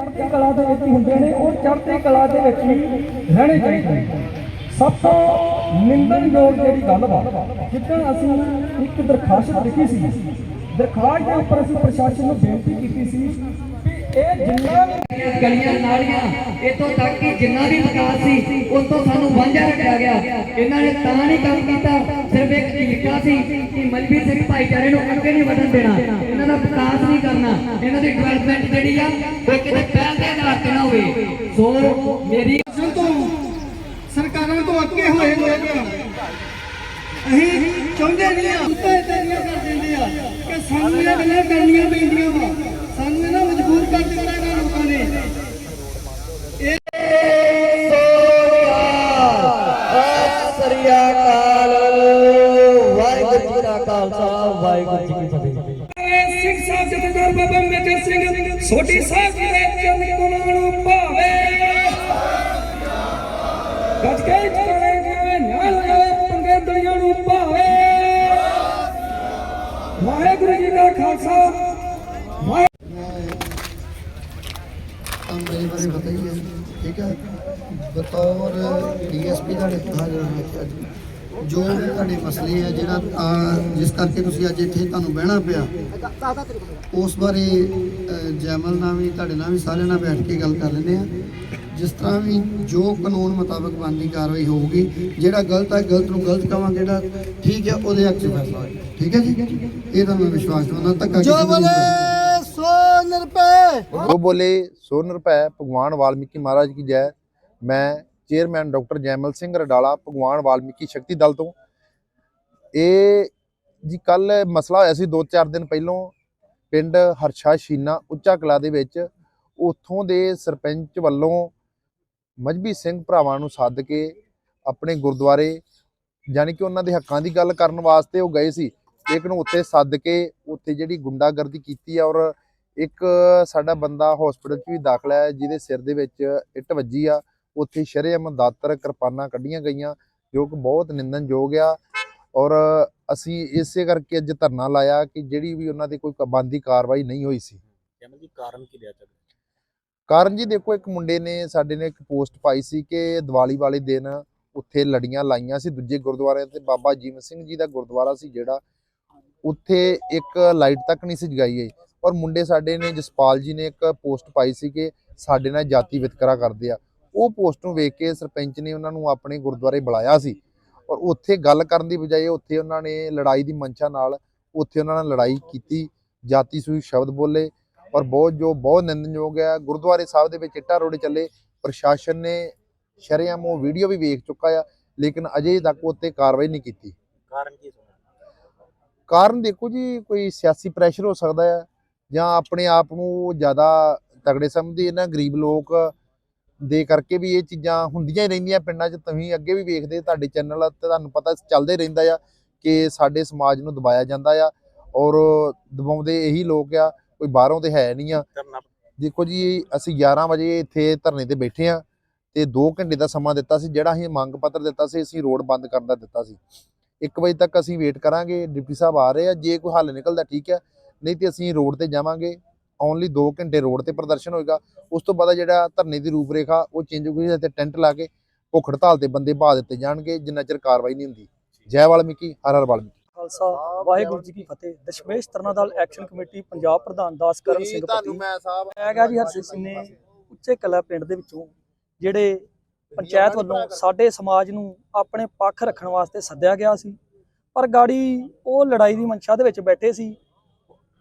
ਚੜ੍ਹਦੀ ਕਲਾ ਦੇ ਵਿੱਚ ਹੁੰਦੇ ਨੇ, ਉਹ ਚੜ੍ਹਦੀ ਕਲਾ ਦੇ ਵਿੱਚ ਹੀ ਰਹਿਣੇ ਚਾਹੀਦੇ ਨੇ। ਸਭ ਤੋਂ ਨਿੰਦਨਯੋਗ ਜਿਹੜੀ ਗੱਲ ਵਾ ਜਿੱਦਾਂ ਅਸੀਂ ਇੱਕ ਦਰਖਾਸਤ ਲਿਖੀ ਸੀ, ਦਰਖਾਸਤ ਦੇ ਉੱਪਰ ਅਸੀਂ ਪ੍ਰਸ਼ਾਸਨ ਨੂੰ ਬੇਨਤੀ ਕੀਤੀ ਸੀ ਇਹ ਜਿੰਨਾ ਵੀ ਗਲੀਆਂ ਨਾਲੀਆਂ ਇਤੋਂ ਤੱਕ ਕਿ ਜਿੰਨਾ ਵੀ ਵਿਕਾਸ ਸੀ, ਉਸ ਤੋਂ ਸਾਨੂੰ ਵਾਂਝਾ ਰੱਖਿਆ ਗਿਆ। ਇਹਨਾਂ ਨੇ ਤਾਂ ਨਹੀਂ ਕੰਮ ਕੀਤਾ, ਸਿਰਫ ਇੱਕ ਝੀਕਾ ਸੀ ਕਿ ਮਲਬੀ ਸਿੰਘ ਭਾਈਚਾਰੇ ਨੂੰ ਅੱਗੇ ਨਹੀਂ ਵਧਣ ਦੇਣਾ। ਇਹਨਾਂ ਦਾ ਵਿਕਾਸ ਨਹੀਂ ਕਰਨਾ। ਇਹਨਾਂ ਦੀ ਡਿਵੈਲਪਮੈਂਟ ਜਿਹੜੀ ਆ ਉਹ ਕਿਤੇ ਪਹਿਲ ਦੇ ਆਧਾਰ ਤੇ ਨਾ ਹੋਵੇ। ਸੋ ਮੇਰੀ ਸਰਕਾਰਾਂ ਤੋਂ ਅੱਗੇ ਹੋਏ ਲੋਕ ਅਸੀਂ ਚਾਹੁੰਦੇ ਨਹੀਂ ਆ, ਉੱਤੇ ਤੇਰੀਆਂ ਕਰ ਦਿੰਦੇ ਆ ਕਿ ਸਾਨੂੰ ਇਹ ਗੱਲਾਂ ਕਰਨੀਆਂ ਪੈਂਦੀਆਂ ਵਾ। ਸਾਨੂੰ ਇਹਨਾਂ ਮਜਬੂਰ ਕਰ ਦਿੱਤਾ ਇਹਨਾਂ ਲੋਕਾਂ ਨੇ। ਸ੍ਰੀ ਵਾਹਿਗੁਰੂ ਜੀ ਕੀ ਫਤਿਹ ਸਿੰਘ ਸਾਹਿਬ ਜਥੇਦਾਰ ਬਾਬਾ ਮੇਜਰ ਸਿੰਘ ਸੋਢੀ ਸਾਹਿਬ ਜੀ ਦੇ ਚਰਨ ਕਮਲ ਭਾਵੇ ਗੱਜ ਕੇ ਚੜੇ ਗਏ ਨਾਲ ਆਏ ਪੰਗੇ ਦਲੀਆਂ ਨੂੰ ਭਾਵੇ ਵਾਹਿਗੁਰੂ ਜੀ ਕਾ ਖਾਲਸਾ। ਪਤਾ ਹੀ ਹੈ। ਠੀਕ ਹੈ। ਬਤੌਰ ਡੀਐਸਪੀ ਦਾ ਜੋ ਵੀ ਤੁਹਾਡੇ ਮਸਲੇ ਆ ਜਿਹੜਾ ਜਿਸ ਕਰਕੇ ਤੁਸੀਂ ਅੱਜ ਇੱਥੇ ਤੁਹਾਨੂੰ ਬਹਿਣਾ ਪਿਆ ਉਸ ਬਾਰੇ ਜੈਮਲ ਨਾਲ ਵੀ ਤੁਹਾਡੇ ਨਾਲ ਵੀ ਸਾਰਿਆਂ ਨਾਲ ਬੈਠ ਕੇ ਗੱਲ ਕਰ ਲੈਂਦੇ ਆ। ਜਿਸ ਤਰ੍ਹਾਂ ਵੀ ਜੋ ਕਾਨੂੰਨ ਮੁਤਾਬਕ ਬਣਦੀ ਕਾਰਵਾਈ ਹੋਊਗੀ ਜਿਹੜਾ ਗਲਤ ਹੈ ਗਲਤ ਨੂੰ ਗਲਤ ਕਵਾਂਗੇ ਜਿਹੜਾ ਠੀਕ ਹੈ ਉਹਦੇ ਹੱਕ 'ਚ ਫੈਸਲਾ ਹੋਏਗਾ। ਠੀਕ ਹੈ ਜੀ? ਇਹ ਤਾਂ ਮੈਂ ਵਿਸ਼ਵਾਸ ਦਿਵਾਉਣਾ ਧੱਕਾ ਜੋ ਬੋਲੇ! ਸੋ ਨਿਰਪੈ ਜੋ ਬੋਲੇ, ਸੋ ਨਿਰਭੈ। ਭਗਵਾਨ ਵਾਲਮੀਕੀ ਮਹਾਰਾਜ ਕੀ ਜੈ। ਮੈਂ ਚੇਅਰਮੈਨ ਡਾਕਟਰ ਜੈਮਲ ਸਿੰਘ ਰਡਾਲਾ, ਭਗਵਾਨ ਵਾਲਮੀਕੀ ਸ਼ਕਤੀ ਦਲ ਤੋਂ। ਇਹ ਜੀ, ਕੱਲ ਮਸਲਾ ਹੋਇਆ ਸੀ 2-4 ਦਿਨ ਪਹਿਲਾਂ। ਪਿੰਡ ਹਰਸ਼ਾ ਸ਼ੀਨਾ ਉੱਚਾ ਕਲਾ ਦੇ ਵਿੱਚ। ਉੱਥੋਂ ਦੇ ਸਰਪੰਚ ਵੱਲੋਂ ਮਜਬੀ ਸਿੰਘ ਭਰਾਵਾਂ ਨੂੰ ਸੱਦ ਕੇ ਆਪਣੇ ਗੁਰਦੁਆਰੇ, ਯਾਨੀ ਕਿ ਉਹਨਾਂ ਦੇ ਹੱਕਾਂ ਦੀ ਗੱਲ ਕਰਨ ਵਾਸਤੇ ਉਹ ਗਏ ਸੀ। ਲੇਕਿਨ ਉੱਥੇ ਸੱਦ ਕੇ ਉੱਥੇ ਜਿਹੜੀ ਗੁੰਡਾਗਰਦੀ ਕੀਤੀ ਔਰ ਇੱਕ ਸਾਡਾ ਬੰਦਾ ਹਸਪੀਟਲ 'ਚ ਵੀ ਦਾਖਲ ਹੈ ਜਿਹਦੇ ਸਿਰ ਦੇ ਵਿੱਚ ਇੱਟ ਵੱਜੀ ਆ ਉੱਥੇ ਸ਼ਰੇਆਮ ਦਾਤਰ ਕਿਰਪਾਨਾਂ ਕੱਢੀਆਂ ਗਈਆਂ ਜੋ ਕਿ ਬਹੁਤ ਨਿੰਦਨਯੋਗ ਆ। ਔਰ ਅਸੀਂ ਇਸੇ ਕਰਕੇ ਅੱਜ ਧਰਨਾ ਲਾਇਆ ਕਿ ਜਿਹੜੀ ਵੀ ਉਹਨਾਂ ਤੇ ਕੋਈ ਬੰਦੀ ਕਾਰਵਾਈ ਨਹੀਂ ਹੋਈ ਸੀ। ਜੀ ਕਾਰਨ ਕੀ ਰਿਹਾ ਕਾਰਨ ਜੀ ਦੇਖੋ ਇੱਕ ਮੁੰਡੇ ਨੇ ਸਾਡੇ ਨੇ ਇੱਕ ਪੋਸਟ ਪਾਈ ਸੀ ਕਿ ਦੀਵਾਲੀ ਵਾਲੇ ਦਿਨ ਉੱਥੇ ਲੜੀਆਂ ਲਾਈਆਂ ਸੀ ਦੂਜੇ ਗੁਰਦੁਆਰਿਆਂ ਤੇ। ਬਾਬਾ ਜੀਵਨ ਸਿੰਘ ਜੀ ਦਾ ਗੁਰਦੁਆਰਾ ਸੀ ਜਿਹੜਾ ਉੱਥੇ ਇੱਕ ਲਾਈਟ ਤੱਕ ਨਹੀਂ ਸੀ ਜਗਾਈ ਗਈ। ਔਰ ਮੁੰਡੇ ਸਾਡੇ ਨੇ ਜਸਪਾਲ ਜੀ ਨੇ ਇੱਕ ਪੋਸਟ ਪਾਈ ਸੀ ਕਿ ਸਾਡੇ ਨਾਲ ਜਾਤੀ ਵਿਤਕਰਾ ਕਰਦੇ ਆ। ਉਹ ਪੋਸਟ ਨੂੰ ਵੇਖ ਕੇ ਸਰਪੰਚ ਨੇ ਉਹਨਾਂ ਨੂੰ ਆਪਣੇ ਗੁਰਦੁਆਰੇ ਬੁਲਾਇਆ ਸੀ। ਔਰ ਉੱਥੇ ਗੱਲ ਕਰਨ ਦੀ ਬਜਾਏ ਉੱਥੇ ਉਹਨਾਂ ਨੇ ਲੜਾਈ ਦੀ ਮਨਸ਼ਾ ਨਾਲ ਉੱਥੇ ਉਹਨਾਂ ਨਾਲ ਲੜਾਈ ਕੀਤੀ ਜਾਤੀ ਸੂਈ ਸ਼ਬਦ ਬੋਲੇ ਔਰ ਬਹੁਤ ਜੋ ਬਹੁਤ ਨਿੰਦਨਯੋਗ ਹੈ ਗੁਰਦੁਆਰੇ ਸਾਹਿਬ ਦੇ ਵਿੱਚ ਇੱਟਾਂ ਰੋੜੇ ਚੱਲੇ ਪ੍ਰਸ਼ਾਸਨ ਨੇ ਸ਼ਰੇਆਮ ਉਹ ਵੀਡੀਓ ਵੀ ਵੇਖ ਚੁੱਕਾ ਆ ਲੇਕਿਨ ਅਜੇ ਤੱਕ ਉੱਤੇ ਕਾਰਵਾਈ ਨਹੀਂ ਕੀਤੀ। ਕਾਰਨ ਕੀ ਕਾਰਨ ਦੇਖੋ ਜੀ ਕੋਈ ਸਿਆਸੀ ਪ੍ਰੈਸ਼ਰ ਹੋ ਸਕਦਾ ਹੈ ਜਾਂ ਆਪਣੇ ਆਪ ਨੂੰ ਜ਼ਿਆਦਾ ਤਗੜੇ ਸਮਝਦੇ ਇਹਨਾਂ ਗਰੀਬ ਲੋਕ ਦੇ ਕਰਕੇ ਵੀ ਇਹ ਚੀਜ਼ਾਂ ਹੁੰਦੀਆਂ ਹੀ ਰਹਿੰਦੀਆਂ ਪਿੰਡਾਂ 'ਚ ਤੁਸੀਂ ਅੱਗੇ ਵੀ ਵੇਖਦੇ ਤੁਹਾਡੇ ਚੈਨਲ ਤੇ ਤੁਹਾਨੂੰ ਪਤਾ ਚੱਲਦੇ ਰਹਿੰਦਾ ਆ ਕਿ ਸਾਡੇ ਸਮਾਜ ਨੂੰ ਦਬਾਇਆ ਜਾਂਦਾ ਆ ਔਰ ਦਬਾਉਂਦੇ ਇਹੀ ਲੋਕ ਆ ਕੋਈ ਬਾਹਰੋਂ ਤੇ ਹੈ ਨਹੀਂ ਆ। ਦੇਖੋ ਜੀ ਅਸੀਂ 11 ਵਜੇ ਇੱਥੇ ਧਰਨੇ ਤੇ ਬੈਠੇ ਆ ਤੇ 2 ਘੰਟੇ ਦਾ ਸਮਾਂ ਦਿੱਤਾ ਸੀ ਜਿਹੜਾ ਅਸੀਂ ਮੰਗ ਪੱਤਰ ਦਿੱਤਾ ਸੀ ਅਸੀਂ ਰੋਡ ਬੰਦ ਕਰਨ ਦਾ ਦਿੱਤਾ ਸੀ। 1 ਵਜੇ ਤੱਕ ਅਸੀਂ ਵੇਟ ਕਰਾਂਗੇ ਡਿਪਟੀ ਸਾਹਿਬ ਆ ਰਹੇ ਆ ਜੇ ਕੋਈ ਹੱਲ ਨਿਕਲਦਾ ਠੀਕ ਹੈ ਨਹੀਂ ਤੇ ਅਸੀਂ ਰੋਡ ਤੇ ਜਾਵਾਂਗੇ ਓਨਲੀ 2 ਘੰਟੇ ਰੋਡ ਤੇ ਪ੍ਰਦਰਸ਼ਨ ਹੋਏਗਾ। ਉਸ ਤੋਂ ਬਾਅਦ ਜਿਹੜਾ ਧਰਨੇ ਦੀ ਰੂਪਰੇਖਾ ਉਹ ਚੇਂਜ ਹੋ ਗਈ ਤੇ ਟੈਂਟ ਲਾ ਕੇ ਭੁੱਖ ਹੜਤਾਲ ਤੇ ਬੰਦੇ ਭਾ ਦਿੱਤੇ ਜਾਣਗੇ ਜਿੰਨਾ ਚਿਰ ਕਾਰਵਾਈ ਨਹੀਂ ਹੁੰਦੀ। ਜੈ ਵਾਲਮੀਕੀ ਹਰ ਹਰ ਵਾਲਮੀਕੀ ਖਾਲਸਾ ਵਾਹਿਗੁਰੂ ਜੀ ਕੀ ਫਤਿਹ। ਦਸ਼ਮੇਸ਼ ਤਰਨਾਦਲ ਐਕਸ਼ਨ ਕਮੇਟੀ ਪੰਜਾਬ ਪ੍ਰਧਾਨ ਦਾਸਕਰਨ ਸਿੰਘ ਪਤੀ ਮੈਂ ਸਾਹਿਬ ਹੈਗਾ ਜੀ ਹਰਸਿੰਘ ਸਿੰਘ ਨੇ ਉੱਚੇ ਕਲਾ ਪਿੰਡ ਦੇ ਵਿੱਚੋਂ ਜਿਹੜੇ ਪੰਚਾਇਤ ਵੱਲੋਂ ਸਾਡੇ ਸਮਾਜ ਨੂੰ ਆਪਣੇ ਪੱਖ ਰੱਖਣ ਵਾਸਤੇ ਸੱਦਿਆ ਗਿਆ ਸੀ। ਪਰ ਗਾੜੀ ਉਹ ਲੜਾਈ ਦੀ ਮਨਸ਼ਾ ਦੇ ਵਿੱਚ ਬੈਠੇ ਸੀ।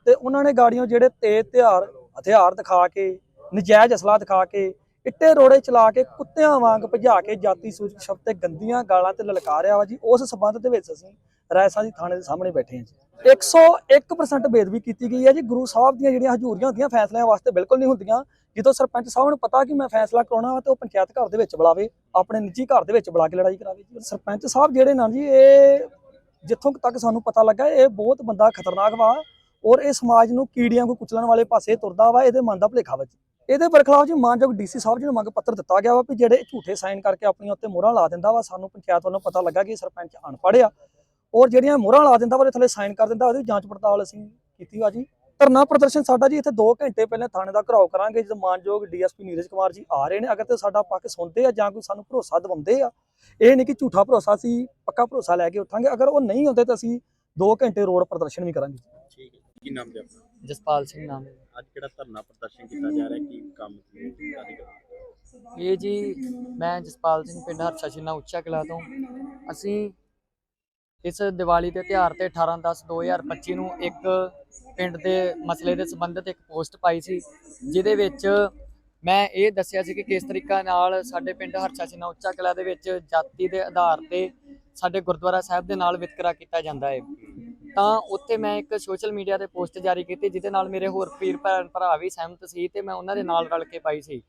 ਤੇ ਉਹਨਾਂ ਨੇ ਗਾੜੀਆਂ ਜਿਹੜੇ ਤੇਜ਼ ਹਥਿਆਰ ਹਥਿਆਰ ਦਿਖਾ ਕੇ, ਨਜਾਇਜ਼ ਅਸਲਾ ਦਿਖਾ ਕੇ, ਇੱਟੇ ਰੋੜੇ ਚਲਾ ਕੇ, ਕੁੱਤਿਆਂ ਵਾਂਗ ਭਜਾ ਕੇ ਜਾਤੀ ਸੂਚਕ ਸ਼ਬਦ ਤੇ ਗੰਦੀਆਂ ਗਾਲਾਂ ਤੇ ਲਲਕਾਰਿਆ ਵਾ ਜੀ। ਉਸ ਸਬੰਧ ਦੇ ਵਿੱਚ ਅਸੀਂ ਰਾਇਸਾ ਦੀ ਥਾਣੇ ਦੇ ਸਾਹਮਣੇ ਬੈਠੇ ਹਾਂ ਜੀ। 101% ਬੇਦਬੀ ਕੀਤੀ ਗਈ ਹੈ ਜੀ। ਗੁਰੂ ਸਾਹਿਬ ਦੀਆਂ ਜਿਹੜੀਆਂ ਹਜ਼ੂਰੀਆਂ ਹੁੰਦੀਆਂ, ਫੈਸਲਿਆਂ ਵਾਸਤੇ ਬਿਲਕੁਲ ਨਹੀਂ ਹੁੰਦੀਆਂ। ਜਦੋਂ ਸਰਪੰਚ ਸਾਹਿਬ ਨੂੰ ਪਤਾ ਕਿ ਮੈਂ ਫੈਸਲਾ ਕਰਾਉਣਾ ਵਾ ਤੇ ਉਹ ਪੰਚਾਇਤ ਘਰ ਦੇ ਵਿੱਚ ਬੁਲਾਵੇ, ਆਪਣੇ ਨਿੱਜੀ ਘਰ ਦੇ ਵਿੱਚ ਬੁਲਾ ਕੇ ਲੜਾਈ ਕਰਾਵੇ ਜੀ। ਸਰਪੰਚ ਸਾਹਿਬ ਜਿਹੜੇ ਨਾ ਜੀ, ਇਹ ਜਿੱਥੋਂ ਤੱਕ ਸਾਨੂੰ ਪਤਾ ਲੱਗਾ, ਇਹ ਬਹੁਤ ਬੰਦਾ ਖਤਰਨਾਕ ਵਾ। ਔਰ ਇਹ ਸਮਾਜ ਨੂੰ ਕੀੜੀਆਂ ਨੂੰ ਕੁਚਲਣ ਵਾਲੇ ਪਾਸੇ ਤੁਰਦਾ ਵਾ, ਇਹਦੇ ਮਨ ਦਾ ਭੁਲੇਖਾ ਵਾ ਜੀ ਇਹਦੇ ਬਰਖਲਾਫ ਜੀ ਮਾਨਯੋਗ ਡੀਸੀ ਸਾਹਿਬ ਜੀ ਨੂੰ ਮੰਗ ਪੱਤਰ ਦਿੱਤਾ ਗਿਆ ਵਾ ਵੀ ਜਿਹੜੇ ਝੂਠੇ ਸਾਈਨ ਕਰਕੇ ਆਪਣੀਆਂ ਉੱਤੇ ਮੋਹਰਾਂ ਲਾ ਦਿੰਦਾ ਵਾ, ਸਾਨੂੰ ਪੰਚਾਇਤ ਵੱਲੋਂ ਪਤਾ ਲੱਗਾ ਕਿ ਸਰਪੰਚ ਅਨਪੜ੍ਹ ਆ। ਔਰ ਜਿਹੜੀਆਂ ਮੋਹਰਾਂ ਲਾ ਦਿੰਦਾ ਵਾ, ਉਹਦੇ ਥੱਲੇ ਸਾਈਨ ਕਰ ਦਿੰਦਾ, ਉਹਦੀ ਜਾਂਚ ਪੜਤਾਲ ਅਸੀਂ ਕੀਤੀ ਵਾ ਜੀ। ਧਰਨਾ ਪ੍ਰਦਰਸ਼ਨ ਸਾਡਾ ਜੀ ਇੱਥੇ 2 ਘੰਟੇ ਪਹਿਲਾਂ ਥਾਣੇ ਦਾ ਘਰਾਓ ਕਰਾਂਗੇ, ਜਦੋਂ ਮਾਨਯੋਗ ਡੀਐਸਪੀ ਨੀਰਜ ਕੁਮਾਰ ਜੀ ਆ ਰਹੇ ਨੇ। ਅਗਰ ਤੇ ਸਾਡਾ ਪੱਖ ਸੁਣਦੇ ਆ ਜਾਂ ਕੋਈ ਸਾਨੂੰ ਭਰੋਸਾ ਦਿਵਾਉਂਦੇ ਆ, ਇਹ ਨਹੀਂ ਕਿ ਝੂਠਾ ਭਰੋਸਾ ਸੀ ਪੱਕਾ ਭਰੋਸਾ ਲੈ ਕੇ ਉੱਠਾਂਗੇ। ਅਗਰ ਉਹ ਨਹੀਂ ਹੁੰਦੇ ਤਾਂ ਅਸੀਂ 2 ਘੰਟੇ ਰੋਡ ਪ੍ਰਦਰਸ਼ਨ ਵੀ ਕਰਾਂਗੇ ਠੀਕ ਹੈ। ਕੀ ਨਾਮ ਜੀ ਆਪਣਾ? ਜਸਪਾਲ ਸਿੰਘ ਨਾਮ ਹੈ। ਅੱਜ ਕਿਹੜਾ ਧਰਨਾ ਪ੍ਰਦਰਸ਼ਨ ਕੀਤਾ ਜਾ ਰਿਹਾ? ਕੀ ਕੰਮ ਕੀ ਇਹ? ਜੀ ਮੈਂ ਜਸਪਾਲ ਸਿੰਘ ਪਿੰਡ ਹਰਸ਼ਾ ਸ਼ਿਨਾ ਉੱਚਾ ਕਿਲਾ ਤੋਂ। ਅਸੀਂ ਇਸ ਦੀਵਾਲੀ ਦੇ ਤਿਉਹਾਰ ਤੇ 18/10/2025 ਨੂੰ ਇੱਕ ਪਿੰਡ ਦੇ ਮਸਲੇ ਦੇ ਸੰਬੰਧਿਤ ਇੱਕ ਪੋਸਟ ਪਾਈ ਸੀ ਜਿਹਦੇ ਵਿੱਚ ਮੈਂ ਇਹ ਦੱਸਿਆ ਸੀ ਕਿ ਕਿਸ ਤਰੀਕਾ ਨਾਲ ਸਾਡੇ ਪਿੰਡ ਹਰਸ਼ਾ ਸ਼ਿਨਾ ਉੱਚਾ ਕਿਲਾ ਦੇ ਵਿੱਚ ਜਾਤੀ ਦੇ ਆਧਾਰ ਤੇ ਸਾਡੇ ਗੁਰਦੁਆਰਾ ਸਾਹਿਬ ਦੇ ਨਾਲ ਵਿਤਕਰਾ ਕੀਤਾ ਜਾਂਦਾ ਹੈ। ਤਾਂ ਉੱਥੇ ਮੈਂ ਇੱਕ ਸੋਸ਼ਲ ਮੀਡੀਆ ਤੇ ਪੋਸਟ ਜਾਰੀ ਕੀਤੀ ਜਿਹਦੇ ਨਾਲ ਮੇਰੇ ਹੋਰ ਪੀਰ ਭੈਣ ਭਰਾ ਵੀ ਸਹਿਮਤ ਸੀ ਤੇ ਮੈਂ ਉਹਨਾਂ ਦੇ ਨਾਲ ਰਲ ਕੇ ਪਾਈ ਸੀ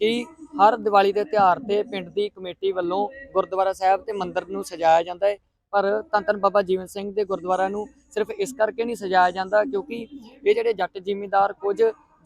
ਕਿ ਹਰ ਦੀਵਾਲੀ ਦੇ ਤਿਉਹਾਰ ਤੇ ਪਿੰਡ ਦੀ ਕਮੇਟੀ ਵੱਲੋਂ ਗੁਰਦੁਆਰਾ ਸਾਹਿਬ ਤੇ ਮੰਦਿਰ ਨੂੰ ਸਜਾਇਆ ਜਾਂਦਾ ਹੈ। ਪਰ ਧੰਨ ਧੰਨ ਬਾਬਾ ਜੀਵਨ ਸਿੰਘ ਦੇ ਗੁਰਦੁਆਰਾ ਨੂੰ ਸਿਰਫ ਇਸ ਕਰਕੇ ਨਹੀਂ ਸਜਾਇਆ ਜਾਂਦਾ ਕਿਉਂਕਿ ਇਹ ਜਿਹੜੇ ਜੱਟ ਜ਼ਿਮੀਂਦਾਰ ਕੁਝ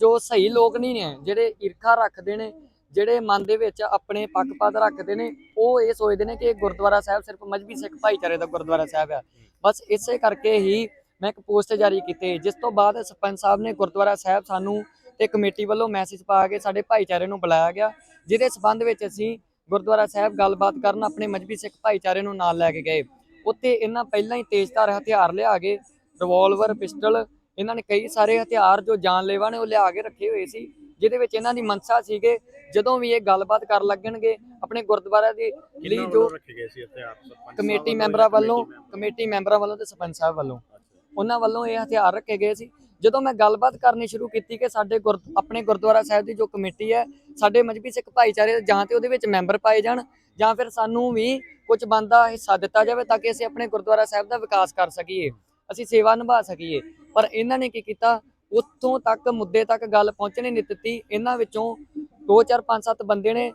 ਜੋ ਸਹੀ ਲੋਕ ਨਹੀਂ ਨੇ, ਜਿਹੜੇ ਈਰਖਾ ਰੱਖਦੇ ਨੇ ਜਿਹੜੇ ਮਨ ਦੇ ਵਿੱਚ ਆਪਣੇ ਪੱਖਪਾਤ ਰੱਖਦੇ ਨੇ, ਉਹ ਇਹ ਸੋਚਦੇ ਨੇ ਕਿ ਇਹ ਗੁਰਦੁਆਰਾ ਸਾਹਿਬ ਸਿਰਫ ਮਜਬੀ ਸਿੱਖ ਭਾਈਚਾਰੇ ਦਾ ਗੁਰਦੁਆਰਾ ਸਾਹਿਬ ਆ। ਬਸ ਇਸੇ ਕਰਕੇ ਹੀ ਮੈਂ ਇੱਕ ਪੋਸਟ ਜਾਰੀ ਕੀਤੀ। ਜਿਸ ਤੋਂ ਬਾਅਦ ਸਰਪੰਚ ਸਾਹਿਬ ਨੇ ਗੁਰਦੁਆਰਾ ਸਾਹਿਬ ਸਾਨੂੰ ਤੇ ਕਮੇਟੀ ਵੱਲੋਂ ਮੈਸੇਜ ਪਾ ਕੇ ਸਾਡੇ ਭਾਈਚਾਰੇ ਨੂੰ ਬੁਲਾਇਆ ਗਿਆ। ਜਿਹਦੇ ਸਬੰਧ ਵਿੱਚ ਅਸੀਂ ਗੁਰਦੁਆਰਾ ਸਾਹਿਬ ਗੱਲਬਾਤ ਕਰਨ ਆਪਣੇ ਮਜਬੀ ਸਿੱਖ ਭਾਈਚਾਰੇ ਨੂੰ ਨਾਲ ਲੈ ਕੇ ਗਏ। ਉੱਥੇ ਇਹਨਾਂ ਪਹਿਲਾਂ ਹੀ ਤੇਜ਼ਧਾਰ ਹਥਿਆਰ ਲਿਆ ਕੇ ਰਿਵਾਲਵਰ ਪਿਸਟਲ ਇਹਨਾਂ ਨੇ ਕਈ ਸਾਰੇ ਹਥਿਆਰ ਜੋ ਜਾਨਲੇਵਾ ਨੇ ਉਹ ਲਿਆ ਕੇ ਰੱਖੇ ਹੋਏ ਸੀ। ਜਿਹਦੇ ਵਿੱਚ ਇਹਨਾਂ ਦੀ ਮਨਸਾ ਸੀਗੇ ਜਦੋਂ ਵੀ ਇਹ ਗੱਲਬਾਤ ਕਰ ਲੱਗਣਗੇ ਆਪਣੇ ਗੁਰਦੁਆਰਾ ਦੀ ਜਿਹੜੀ ਜੋ ਰੱਖੇ ਗਏ ਸੀ ਹਥਿਆਰ? ਸਰਪੰਚ ਕਮੇਟੀ ਮੈਂਬਰਾਂ ਵੱਲੋਂ ਕਮੇਟੀ ਮੈਂਬਰਾਂ ਵੱਲੋਂ ਤੇ ਸਰਪੰਚ ਸਾਹਿਬ ਵੱਲੋਂ। ਉਹਨਾਂ ਵੱਲੋਂ ਇਹ ਹਥਿਆਰ ਰੱਖੇ ਗਏ ਸੀ। ਜਦੋਂ ਮੈਂ ਗੱਲਬਾਤ ਕਰਨੀ ਸ਼ੁਰੂ ਕੀਤੀ ਕਿ ਸਾਡੇ ਆਪਣੇ ਗੁਰਦੁਆਰਾ ਸਾਹਿਬ ਦੀ ਜੋ ਕਮੇਟੀ ਹੈ ਸਾਡੇ ਮਜਬੀ ਸਿੱਖ ਭਾਈਚਾਰੇ ਦੇ ਜਾਂ ਤੇ ਉਹਦੇ ਵਿੱਚ ਮੈਂਬਰ ਪਾਏ ਜਾਣ ਜਾਂ ਫਿਰ ਸਾਨੂੰ ਵੀ ਕੁਝ ਬੰਦਾ ਹਿੱਸਾ ਦਿੱਤਾ ਜਾਵੇ ਤਾਂ ਕਿ ਅਸੀਂ ਆਪਣੇ ਗੁਰਦੁਆਰਾ ਸਾਹਿਬ ਦਾ ਵਿਕਾਸ ਕਰ ਸਕੀਏ ਅਸੀਂ ਸੇਵਾ ਨਿਭਾ ਸਕੀਏ। ਪਰ ਇਹਨਾਂ ਨੇ ਕੀ ਕੀਤਾ? ਉੱਥੋਂ ਤੱਕ ਮੁੱਦੇ ਤੱਕ ਗੱਲ ਪਹੁੰਚਣੀ ਨਹੀਂ ਦਿੱਤੀ। ਇਹਨਾਂ ਵਿੱਚੋਂ 2 4 5 7 ਬੰਦੇ ਨੇ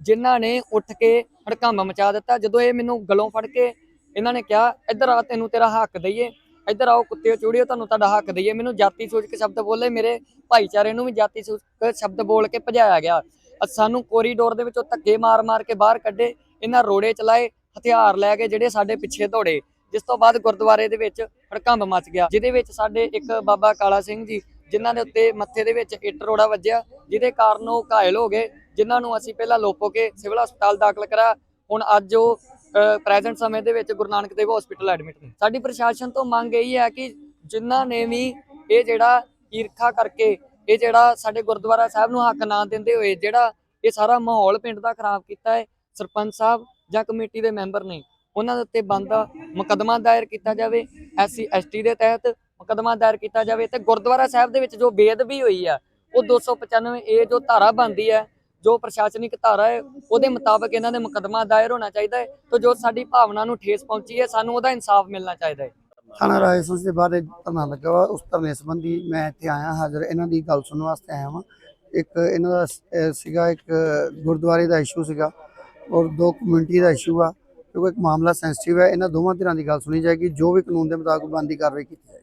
ਜਿਨ੍ਹਾਂ ਨੇ ਉੱਠ ਕੇ ਹੜਕੰਬ ਮਚਾ ਦਿੱਤਾ। ਜਦੋਂ ਇਹ ਮੈਨੂੰ ਗਲੋਂ ਫੜ ਕੇ ਇਹਨਾਂ ਨੇ ਕਿਹਾ, ਇੱਧਰ ਆ, ਤੈਨੂੰ ਤੇਰਾ ਹੱਕ ਦਈਏ। ਇੱਧਰ ਆਓ, ਕੁੱਤੇ ਚੂੜੀਓ, ਤੁਹਾਨੂੰ ਤੁਹਾਡਾ ਹੱਕ ਦਈਏ। ਮੈਨੂੰ ਜਾਤੀ ਸੂਚਕ ਸ਼ਬਦ ਬੋਲੇ। ਮੇਰੇ ਭਾਈਚਾਰੇ ਨੂੰ ਵੀ ਜਾਤੀ ਸੂਚਕ ਸ਼ਬਦ ਬੋਲ ਕੇ ਭਜਾਇਆ ਗਿਆ। ਸਾਨੂੰ ਕੋਰੀਡੋਰ ਦੇ ਵਿੱਚੋਂ ਧੱਕੇ ਮਾਰ-ਮਾਰ ਕੇ ਬਾਹਰ ਕੱਢੇ। ਇਹਨਾਂ ਰੋੜੇ ਚਲਾਏ, ਹਥਿਆਰ ਲੈ ਕੇ ਜਿਹੜੇ ਸਾਡੇ ਪਿੱਛੇ ਦੌੜੇ। ਜਿਸ ਤੋਂ ਬਾਅਦ ਗੁਰਦੁਆਰੇ ਦੇ ਵਿੱਚ ਹੜਕੰਬ ਮਚ ਗਿਆ। ਜਿਹਦੇ ਵਿੱਚ ਸਾਡੇ ਇੱਕ ਬਾਬਾ ਕਾਲਾ ਸਿੰਘ ਜੀ, ਜਿਨ੍ਹਾਂ ਦੇ ਉੱਤੇ ਮੱਥੇ ਦੇ ਵਿੱਚ ਇੱਟ ਰੋੜਾ ਵੱਜਿਆ, ਜਿਹਦੇ ਕਾਰਨ ਉਹ ਘਾਇਲ ਹੋ ਗਏ, ਜਿਨ੍ਹਾਂ ਨੂੰ ਅਸੀਂ ਪਹਿਲਾਂ ਲੋਪੋ ਕੇ ਸਿਵਲ ਹਸਪਤਾਲ ਦਾਖਲ ਕਰਾ ਹੁਣ ਅੱਜ ਉਹ ਪ੍ਰੈਜ਼ੈਂਟ ਸਮੇਂ ਦੇ ਵਿੱਚ ਗੁਰੂ ਨਾਨਕ ਦੇਵ ਹਸਪੀਟਲ ਐਡਮਿਟ ਨੇ। ਸਾਡੀ ਪ੍ਰਸ਼ਾਸਨ ਤੋਂ ਮੰਗ ਇਹੀ ਹੈ ਕਿ ਜਿਨ੍ਹਾਂ ਨੇ ਵੀ ਇਹ ਜਿਹੜਾ ਈਰਖਾ ਕਰਕੇ, ਇਹ ਜਿਹੜਾ ਸਾਡੇ ਗੁਰਦੁਆਰਾ ਸਾਹਿਬ ਨੂੰ ਹੱਕ ਨਾ ਦਿੰਦੇ ਹੋਏ, ਜਿਹੜਾ ਇਹ ਸਾਰਾ ਮਾਹੌਲ ਪਿੰਡ ਦਾ ਖਰਾਬ ਕੀਤਾ ਹੈ, ਸਰਪੰਚ ਸਾਹਿਬ ਜਾਂ ਕਮੇਟੀ ਦੇ ਮੈਂਬਰ ਨੇ ਉਹਨਾਂ ਦੇ ਉੱਤੇ ਬੰਦਾ ਮੁਕੱਦਮਾ ਦਾਇਰ ਕੀਤਾ ਜਾਵੇ ਐਸਸੀ ਐਸਟੀ ਦੇ ਤਹਿਤ ਮੁਕੱਦਮਾ ਦਾਇਰ ਕੀਤਾ ਜਾਵੇ ਤੇ ਗੁਰਦੁਆਰਾ ਸਾਹਿਬ ਦੇ ਵਿੱਚ ਜੋ ਬੇਅਦਬੀ ਹੋਈ ਆ, ਉਹ 295 ਏ ਜੋ ਧਾਰਾ ਬਣਦੀ ਹੈ, ਜੋ ਪ੍ਰਸ਼ਾਸਨਿਕ ਧਾਰਾ ਹੈ, ਉਹਦੇ ਮੁਤਾਬਕ ਇਹਨਾਂ ਦੇ ਮੁਕੱਦਮਾ ਦਾਇਰ ਹੋਣਾ ਚਾਹੀਦਾ ਹੈ ਤੇ ਜੋ ਸਾਡੀ ਭਾਵਨਾ ਨੂੰ ਠੇਸ ਪਹੁੰਚੀ ਹੈ, ਸਾਨੂੰ ਉਹਦਾ ਇਨਸਾਫ ਮਿਲਣਾ ਚਾਹੀਦਾ ਹੈ। ਥਾਣਾ ਰਾਜਸਥਾਨ ਦੇ ਬਾਰੇ ਧਰਨਾ ਲੱਗਾ ਵਾ, ਉਸ ਧਰਨੇ ਸੰਬੰਧੀ ਮੈਂ ਇੱਥੇ ਆਇਆ, ਹਾਜ਼ਰ, ਇਹਨਾਂ ਦੀ ਗੱਲ ਸੁਣਨ ਵਾਸਤੇ ਆਇਆ ਵਾਂ। ਇੱਕ ਇਹਨਾਂ ਦਾ ਸੀਗਾ ਇੱਕ ਗੁਰਦੁਆਰੇ ਦਾ ਇਸ਼ੂ ਸੀਗਾ, ਔਰ ਦੋ ਕਮਿਊਨਿਟੀ ਦਾ ਇਸ਼ੂ ਆ। ਕਿਉਂਕਿ ਇੱਕ ਮਾਮਲਾ ਸੈਂਸਿਟਿਵ ਹੈ, ਇਹਨਾਂ ਦੋਵਾਂ ਧਿਰਾਂ ਦੀ ਗੱਲ ਸੁਣੀ ਜਾਏਗੀ, ਜੋ ਵੀ ਕਾਨੂੰਨ ਦੇ ਮੁਤਾਬਕ ਬੰਦੀ ਕਾਰਵਾਈ ਕੀਤੀ ਜਾਏਗੀ।